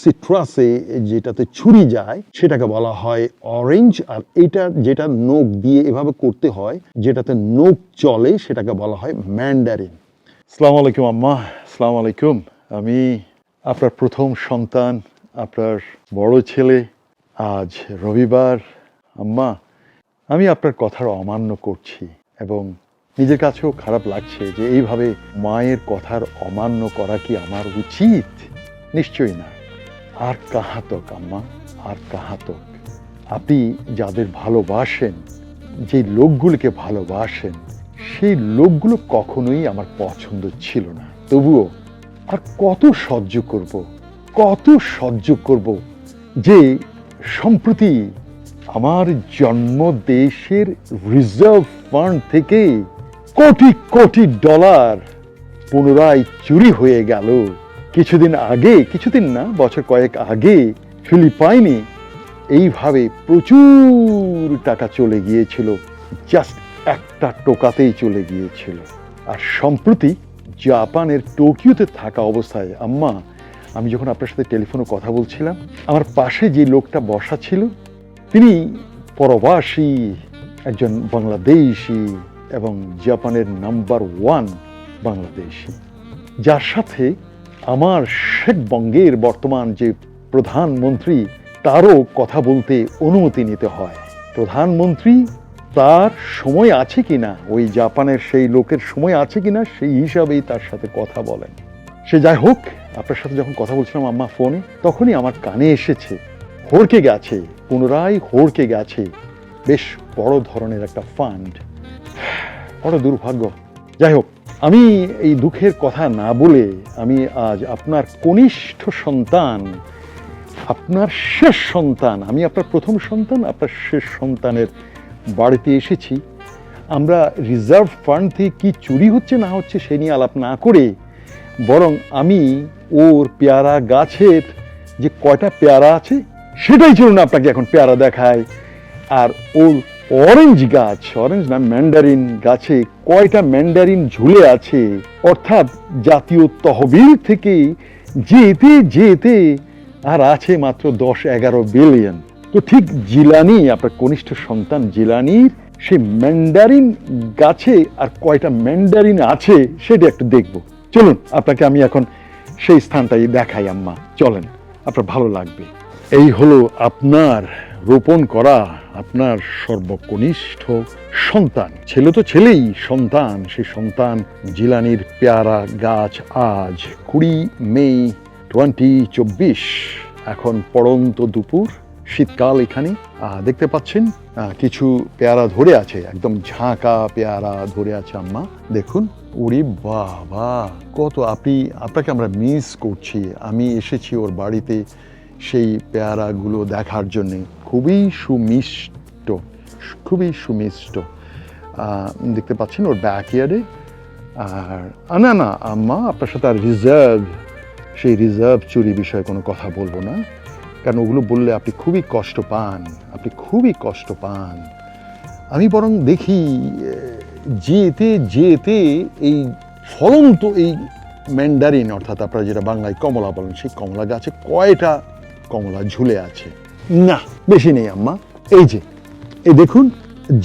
সিট্রাসে যেটাতে ছুরি যায়, সেটাকে বলা হয় অরেঞ্জ আর এটা যেটা নোক দিয়ে এভাবে করতে হয়, যেটাতে নোক চলে, সেটাকে বলা হয় ম্যান্ডারিন সালাম আলাইকুম আম্মা, সালাম আলাইকুম। আমি আপনার প্রথম সন্তান, আপনার বড় ছেলে, আজ রবিবার। আম্মা, আমি আপনার কথার অমান্য করছি এবং নিজের কাছেও খারাপ লাগছে যে এইভাবে মায়ের কথার অমান্য করা কি আমার উচিত? নিশ্চয়ই না। আর কাহাতক, আম্মা, আর কাহাতক। আপনি যাদের ভালোবাসেন, যে লোকগুলোকে ভালোবাসেন, সেই লোকগুলো কখনোই আমার পছন্দ ছিল না। তবুও আর কত সহ্য করব, কত সহ্য করব যে সম্প্রতি আমার জন্ম দেশের রিজার্ভ ফান্ড থেকে কোটি কোটি ডলার পুনরায় চুরি হয়ে গেল। কিছুদিন আগে, কিছুদিন না, বছর কয়েক আগে ফিলিপাইনে এইভাবে প্রচুর টাকা চলে গিয়েছিল জাস্ট একটা টোকাতেই চলে গিয়েছিল। আর সম্প্রতি জাপানের টোকিওতে থাকা অবস্থায়, আম্মা, আমি যখন আপনার সাথে টেলিফোনে কথা বলছিলাম, আমার পাশে যে লোকটা বসা ছিল, তিনি পরবাসী, একজন বাংলাদেশি এবং জাপানের নাম্বার ওয়ান বাংলাদেশি। যার সাথে আমার শেখ বঙ্গের বর্তমান যে প্রধানমন্ত্রী, তারও কথা বলতে অনুমতি নিতে হয়। প্রধানমন্ত্রী, তার সময় আছে কিনা, ওই জাপানের সেই লোকের সময় আছে কিনা, সেই হিসাবেই তার সাথে কথা বলেন। সে যাই হোক, আপনার সাথে যখন কথা বলছিলাম আম্মা ফোনে, তখনই আমার কানে এসেছে, হড়কে গেছে, পুনরায় হড়কে গেছে। বেশ বড় ধরনের একটা ফান্ড। বড় দুর্ভাগ্য। যাই হোক আমি এই দুঃখের কথা না বলে আমি আজ আপনার কনিষ্ঠ সন্তান, আপনার শেষ সন্তান, আমি আপনার প্রথম সন্তান, আপনার শেষ সন্তানের বাড়িতে এসেছি। আমরা রিজার্ভ ফান্ড থেকে কি চুরি হচ্ছে না হচ্ছে সে নিয়ে আলাপ না করে, বরং আমি ওর পেয়ারা গাছের যে কয়টা পেয়ারা আছে, সেটাই চলুন আপনাকে এখন পেয়ারা দেখায় আর ওর অরেঞ্জ গাছ অরেঞ্জ না ম্যান্ডারিন গাছে কয়টা ম্যান্ডারিন ঝুলে আছে? অর্থাৎ জাতীয় তহবিল থেকে যেতে যেতে আর আছে মাত্র দশ এগারো বিলিয়ন তো ঠিক জিলানি, আপনার কনিষ্ঠ সন্তান জিলানির সেই ম্যান্ডারিন গাছে আর কয়টা ম্যান্ডারিন আছে সেটা একটু দেখব। চলুন, আপনাকে আমি এখন সেই স্থানটাই দেখাই, আম্মা। চলেন, আপনার ভালো লাগবে। এই হলো আপনার রোপণ করা আপনার সর্বকনিষ্ঠ সন্তান। ছেলে তো ছেলেই সন্তান সেই সন্তান জিলানির পেয়ারা গাছ আজ কুড়ি মে টোয়েন্টি চব্বিশ। এখন পড়ন্ত দুপুর, শীতকাল এখানে। দেখতে পাচ্ছেন কিছু পেয়ারা ধরে আছে, একদম ঝাঁকা পেয়ারা ধরে আছে আম্মা। দেখুন, ওরে বাবা, কত আপনি, আপনাকে আমরা মিস করছি। আমি এসেছি ওর বাড়িতে সেই পেয়ারাগুলো দেখার জন্য খুবই সুমিষ্ট খুবই সুমিষ্ট। দেখতে পাচ্ছেন ওর ব্যাকইয়ার্ডে আর আ, না না আম্মা আপনার সাথে আর রিজার্ভ সেই রিজার্ভ চুরি বিষয়ে কোনো কথা বলব না। কারণ ওগুলো বললে আপনি খুবই কষ্ট পান আপনি খুবই কষ্ট পান। আমি বরং দেখি যেতে যেতে এই ফলন্ত এই ম্যান্ডারিন অর্থাৎ আপনারা যেটা বাংলায় কমলা বলেন সেই কমলা গাছে কয়টা কমলা ঝুলে আছে। না। বেশি নেই আম্মা। এই যে এই দেখুন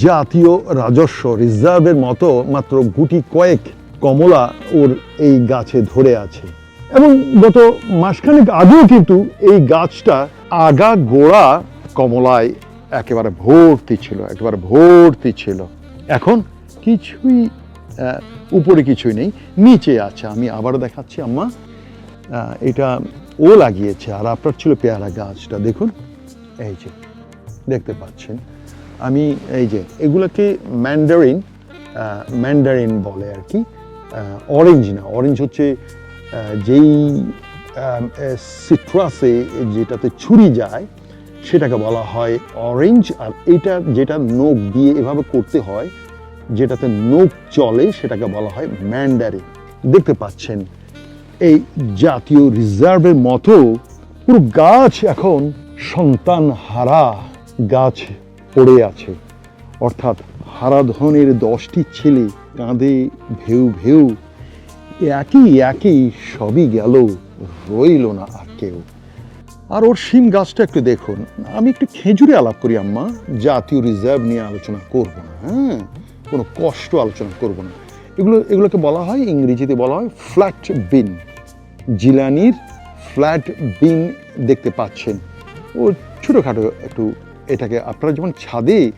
জাতীয় রাজস্ব রিজার্ভের মতো মাত্র গুটি কয়েক কমলা ওর এই গাছে ধরে আছে। এবং গত মাসখানেক আগেও কিন্তু এই গাছটা আগা গোড়া কমলায় একেবারে ভর্তি ছিল একেবারে ভর্তি ছিল। এখন কিছুই উপরে কিছুই নেই নিচে আছে। আমি আবারও দেখাচ্ছি আম্মা। এটা ও লাগিয়েছে আর আপনার ছিল পেয়ারা গাছটা, দেখুন। এই যে, দেখতে পাচ্ছেন। আমি এই যে, এগুলোকে ম্যান্ডারিন ম্যান্ডারিন বলে আর কি। অরেঞ্জ না অরেঞ্জ হচ্ছে যেই সিট্রাসে যেটাতে ছুরি যায়, সেটাকে বলা হয় অরেঞ্জ আর এটা যেটা নোক দিয়ে এভাবে করতে হয়, যেটাতে নোক চলে, সেটাকে বলা হয় ম্যান্ডারিন দেখতে পাচ্ছেন এই জাতীয় রিজার্ভের মতো পুরো গাছ এখন সন্তান হারা গাছ পড়ে আছে। অর্থাৎ হারাধনের দশটি ছেলে কাঁধে ভেউ ভেউ। একই একই সবই গেল, রইল না আর কেউ। আর ওর শিম গাছটা একটু দেখুন। আমি একটু খেজুরে আলাপ করি আম্মা। জাতীয় রিজার্ভ নিয়ে আলোচনা করব না হ্যাঁ? কোনো কষ্ট আলোচনা করব না। এগুলো, এগুলোকে বলা হয়, ইংরেজিতে বলা হয় ফ্ল্যাট বিন জিলানির ফ্ল্যাট বিন দেখতে পাচ্ছেন। ও ছোটোখাটো একটু এটাকে, আপনারা যেমন ছাদে,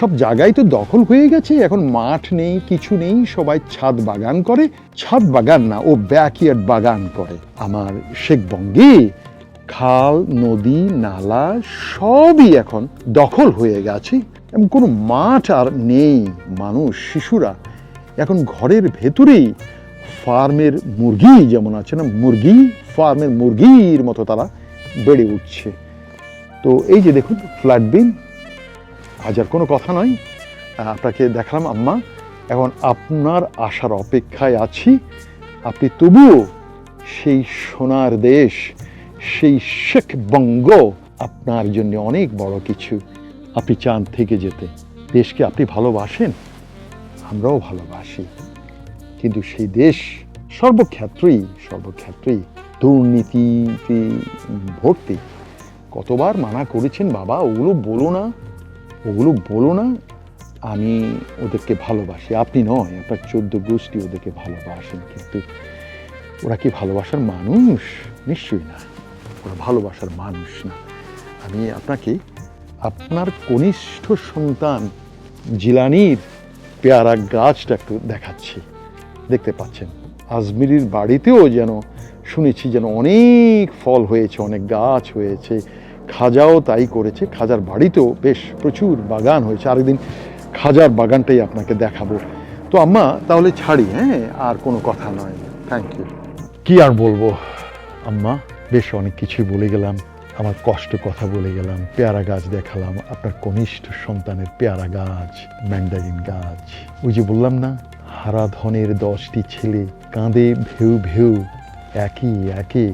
সব জায়গায় তো দখল হয়ে গেছে, এখন মাঠ নেই, কিছু নেই, সবাই ছাদ বাগান করে। ছাদ বাগান না, ও ব্যাকইয়ার্ড বাগান করে। আমার শেখবঙ্গে খাল, নদী, নালা, সবই এখন দখল হয়ে গেছে। এবং কোনো মাঠ আর নেই, মানুষ, শিশুরা। এখন ঘরের ভেতরেই ফার্মের মুরগি যেমন আছে না, মুরগি, ফার্মের মুরগির মতো তারা বেড়ে উঠছে। তো এই যে দেখুন, ফ্ল্যাট বিন, আজ আর কোনো কথা নয়। আপনাকে দেখালাম আম্মা, এখন আপনার আসার অপেক্ষায় আছি। আপনি তবুও সেই সোনার দেশ, সেই শেখ বঙ্গ, আপনার জন্য অনেক বড় কিছু। আপনি চান থেকে যেতে। দেশকে আপনি ভালোবাসেন। আমরাও ভালোবাসি। কিন্তু সেই দেশ সর্বক্ষেত্রেই সর্বক্ষেত্রেই দুর্নীতিতে ভর্তি। কতবার মানা করেছেন, বাবা, ওগুলো বলো না, ওগুলো বলো না, আমি ওদেরকে ভালোবাসি। আপনি নয়, আপনার চোদ্দ গোষ্ঠী ওদেরকে ভালোবাসেন, কিন্তু ওরা কি ভালোবাসার মানুষ? নিশ্চয়ই না। ওরা ভালোবাসার মানুষ না। আমি আপনাকে, আপনার কনিষ্ঠ সন্তান জিলানির পেয়ারা গাছটা একটু দেখাচ্ছি। দেখতে পাচ্ছেন, আজমিরির বাড়িতেও যেন শুনেছি যেন অনেক ফল হয়েছে, অনেক গাছ হয়েছে। খাজাও তাই করেছে, খাজার বাড়িতেও বেশ প্রচুর বাগান হয়েছে। আরেকদিন খাজার বাগানটাই আপনাকে দেখাবো। তো আম্মা, তাহলে ছাড়ি হ্যাঁ? আর কোনো কথা নয়। থ্যাংক ইউ কি আর বলব? আম্মা, বেশ অনেক কিছুই বলে গেলাম। আমার কষ্ট কথা বলে গেলাম, পেয়ারা গাছ দেখালাম, আপনার কনিষ্ঠ সন্তানের পেয়ারা গাছ, ম্যান্ডারিন গাছ। ওই যে বললাম না হারাধনের দশটি ছেলে কাঁদে ভেউ ভেউ, একই একে,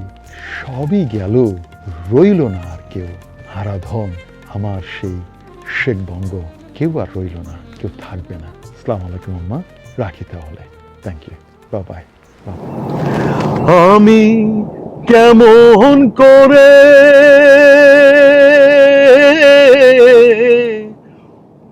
সবই গেল, রইল না আর কেউ। হারাধন আমার সেই শেখ বঙ্গ, কেউ আর রইল না, কেউ থাকবে না। আসসালামু আলাইকুম আম্মা, রাখি তাহলে। থ্যাংক ইউ বাবাই আমি কেমন করে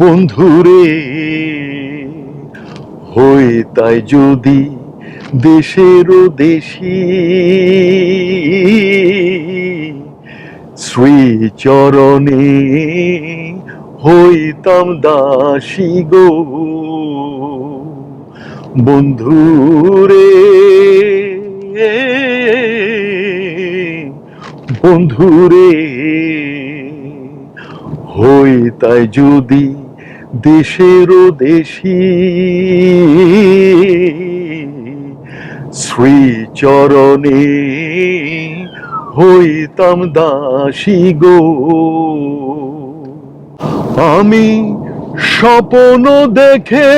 বন্ধুরে, হই তাই যদি দেশেরও দেশি শ্রীচরণে হইতাম দাসী গো। বন্ধুরে বন্ধুরে, হই তাই যদি দেশেরও দেশি। শ্রীচরণে হইতাম দাসী গো। আমি স্বপ্ন দেখে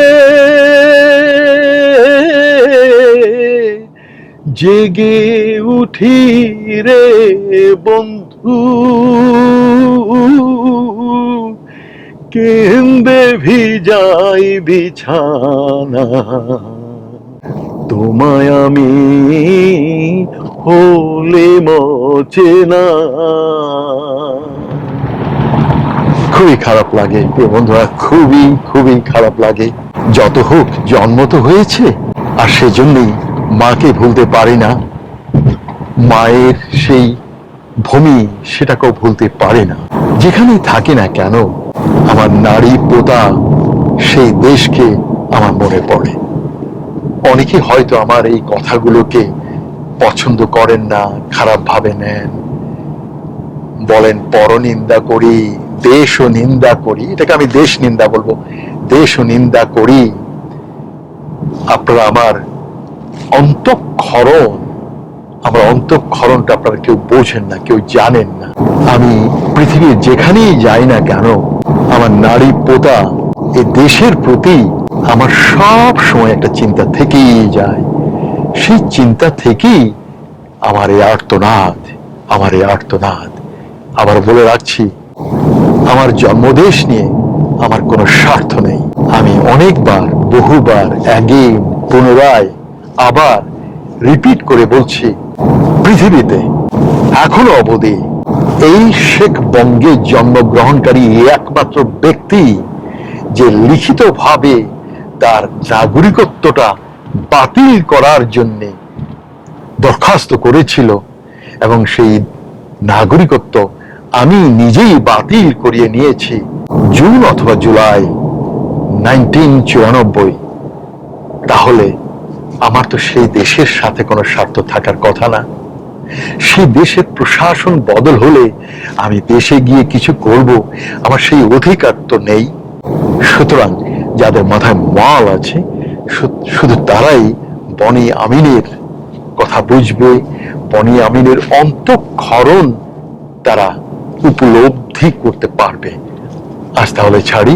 জেগে উঠি রে বন্ধু। কেন্দে ভিজাই বিছানা। তোমায় আমি হলে মচে না। খুবই খারাপ লাগে প্রিয় বন্ধুরা, খুবই খুবই খারাপ লাগে। যত হোক, জন্ম তো হয়েছে, আর সেজন্যই মাকে ভুলতে পারি না। মায়ের সেই ভূমি সেটাকেও ভুলতে পারে না। যেখানেই থাকি না কেন, আমার নারী পোতা সেই দেশকে আমার মনে পড়ে। অনেকে হয়তো আমার এই কথাগুলোকে পছন্দ করেন না, খারাপ ভাবে নেন। বলেন, পরনিন্দা করি দেশ ও নিন্দা করি। এটাকে আমি দেশ নিন্দা বলব। দেশ ও নিন্দা করি। আপনারা আমার অন্তঃক্ষরণ আমার অন্তঃক্ষরণটা আপনারা কেউ বোঝেন না, কেউ জানেন না। আমি পৃথিবীর যেখানেই যাই না কেন, আমার নারী পোতা এ দেশের প্রতি আমার সব সময় একটা চিন্তা থেকেই যায়। সেই চিন্তা থেকেই আমার এই আর্তনাদ, আমার এই আর্তনাদ। আবার বলে রাখছি, আমার জন্মদেশ নিয়ে আমার কোনো স্বার্থ নেই। আমি অনেকবার, বহুবার অ্যাগেন পুনরায় আবার রিপিট করে বলছি, পৃথিবীতে এখনও অবধি এই শেখ বঙ্গে জন্মগ্রহণকারী একমাত্র ব্যক্তি যে লিখিতভাবে তার নাগরিকত্বটা বাতিল করার জন্যে দরখাস্ত করেছিল এবং সেই নাগরিকত্ব আমি নিজেই বাতিল করিয়ে নিয়েছি জুন অথবা জুলাই নাইনটিন তাহলে আমার তো সেই দেশের সাথে কোনো স্বার্থ থাকার কথা না। সেই দেশের প্রশাসন বদল হলে আমি দেশে গিয়ে কিছু করব, আমার সেই অধিকার তো নেই। সুতরাং যাদের মাথায় মাল আছে শুধু তারাই বনি আমিনের কথা বুঝবে, বনি আমিনের অন্তঃক্ষরণ তারা উপলব্ধি করতে পারবে। আজ তাহলে ছাড়ি।